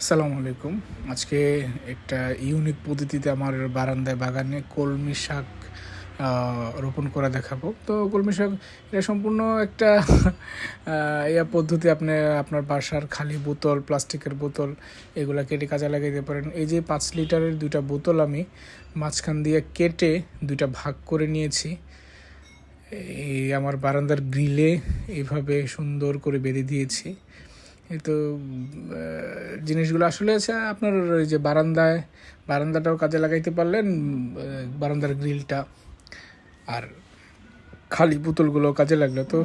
আসসালামু আলাইকুম। আজকে একটা ইউনিক পদ্ধতিতে আমার বারান্দায় বাগানে কলমি শাক রোপণ করা দেখাবো। তো কলমি শাক, এটা সম্পূর্ণ একটা ইয়া পদ্ধতি আপনি, আপনার বাসার খালি বোতল, প্লাস্টিকের বোতল, এগুলা কেটে কাজে লাগাইতে পারেন। এই যে পাঁচ লিটারের দুইটা বোতল আমি মাঝখান দিয়ে কেটে দুইটা ভাগ করে নিয়েছি। এই আমার বারান্দার গ্রিলে এইভাবে সুন্দর করে বেঁধে দিয়েছি। তো জিনিসগুলো আসলে আছে আপনার ওই যে বারান্দায়, বারান্দাটাও কাজে লাগাইতে পারলেন বারান্দার গ্রিলটা। আর খালি পুতুলগুলো কাজে লাগল। তো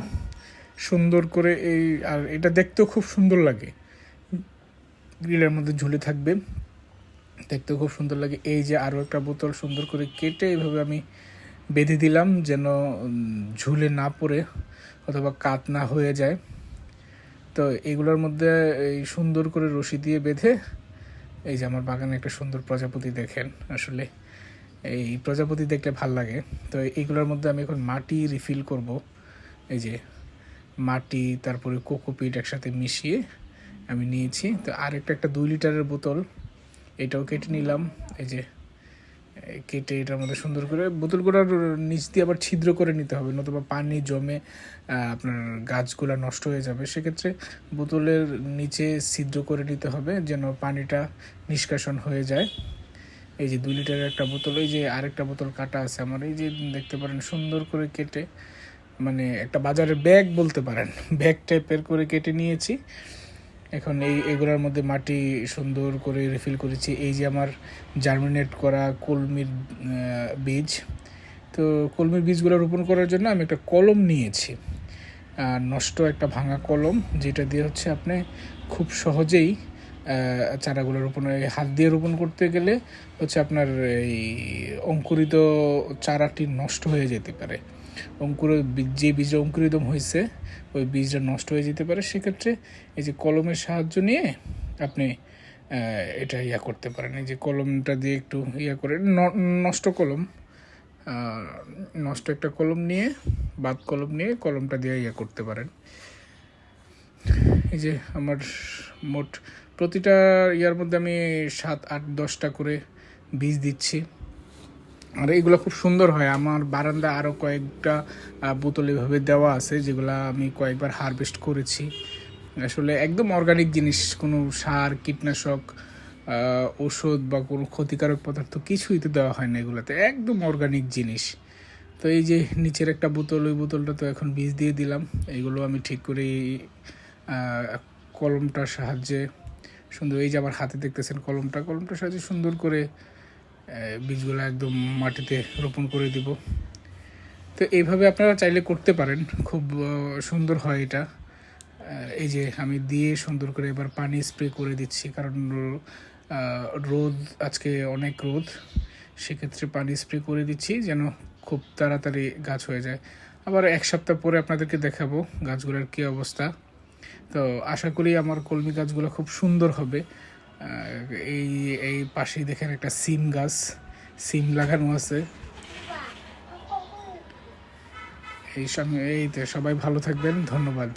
সুন্দর করে এই, আর এটা দেখতেও খুব সুন্দর লাগে। গ্রিলের মধ্যে ঝুলে থাকবে। দেখতেও খুব সুন্দর লাগে। এই যে আরও একটা বোতল সুন্দর করে কেটে এইভাবে আমি বেঁধে দিলাম যেন ঝুলে না পড়ে অথবা কাত না হয়ে যায়। তো এগুলোর মধ্যে এই সুন্দর করে রশি দিয়ে বেঁধে, এই যে আমার বাগানে একটা সুন্দর প্রজাপতি দেখেন আসলে, এই প্রজাপতি দেখলে ভালো লাগে। তো এইগুলোর মধ্যে আমি এখন মাটি রিফিল করব। এই যে মাটি, তারপরে কোকোপিট একসাথে মিশিয়ে আমি নিয়েছি। তো আরেকটা একটা দুই লিটারের বোতল, এটাও কেটে নিলাম। এই যে কেটে এটার মধ্যে সুন্দর করে বোতলগুলোর নিচ দিয়ে আবার ছিদ্র করে নিতে হবে, নতুবা পানি জমে আপনার গাছগুলো নষ্ট হয়ে যাবে। সেক্ষেত্রে বোতলের নিচে ছিদ্র করে নিতে হবে যেন পানিটা নিষ্কাশন হয়ে যায়। এই যে দুই লিটারের একটা বোতল, এই যে আরেকটা বোতল কাটা আছে আমার, এই যে দেখতে পারেন সুন্দর করে কেটে মানে একটা বাজারের ব্যাগ বলতে পারেন, ব্যাগ টাইপের করে কেটে নিয়েছি। এখন এই, এগুলোর মধ্যে মাটি সুন্দর করে রিফিল করেছি। এই যে আমার জার্মিনেট করা কলমির বীজ। তো কলমির বীজগুলো রোপণ করার জন্য আমি একটা কলম নিয়েছি। নষ্ট একটা ভাঙা কলম, যেটা দিয়ে হচ্ছে আপনি খুব সহজেই চারাগুলো রোপণ হাত দিয়ে রোপণ করতে গেলে হচ্ছে আপনার এই অঙ্কুরিত চারাটি নষ্ট হয়ে যেতে পারে। অঙ্কুর যে বীজটা অঙ্কুরিতম হয়েছে, ওই বীজটা নষ্ট হয়ে যেতে পারে। সেক্ষেত্রে এই যে কলমের সাহায্য নিয়ে আপনি এটা ইয়া করতে পারেন। এই যে কলমটা দিয়ে একটু ইয়া করে নষ্ট কলম নষ্ট একটা কলম নিয়ে, বাদ কলম নিয়ে কলমটা দিয়ে ইয়া করতে পারেন। এই যে আমার মোট প্রতিটা ইয়ার মধ্যে আমি সাত, আট, দশটা করে বীজ দিচ্ছি। আর এগুলো খুব সুন্দর হয়। আমার বারান্দা আরও কয়েকটা বোতল এভাবে দেওয়া আছে, যেগুলো আমি কয়েকবার হারভেস্ট করেছি। আসলে একদম অর্গানিক জিনিস, কোনো সার, কীটনাশক ওষুধ বা কোনো ক্ষতিকারক পদার্থ কিছুই তো দেওয়া হয় না এগুলোতে। একদম অর্গানিক জিনিস। তো এই যে নিচের একটা বোতল, ওই বোতলটা তো এখন বীজ দিয়ে দিলাম। এইগুলো আমি ঠিক করে কলমটার সাহায্যে সুন্দর, এই যে আমার হাতে দেখতেছেন কলমটা, কলমটার সাহায্যে সুন্দর করে বীজগুলো একদম মাটিতে রোপণ করে দিব। তো এইভাবে আপনারা চাইলে করতে পারেন। খুব সুন্দর হয় এটা। এই যে আমি দিয়ে সুন্দর করে এবার পানি স্প্রে করে দিচ্ছি, কারণ রোদ, আজকে অনেক রোদ। সেক্ষেত্রে পানি স্প্রে করে দিচ্ছি যেন খুব তাড়াতাড়ি গাছ হয়ে যায়। আবার এক সপ্তাহ পরে আপনাদেরকে দেখাবো গাছগুলোর কী অবস্থা। তো আশা করি আমার কলমি গাছগুলো খুব সুন্দর হবে। এই এই পাশেই দেখেন একটা সিম গাছ, সিম লাগানো আছে। এই সঙ্গে, এই সবাই ভালো থাকবেন, ধন্যবাদ।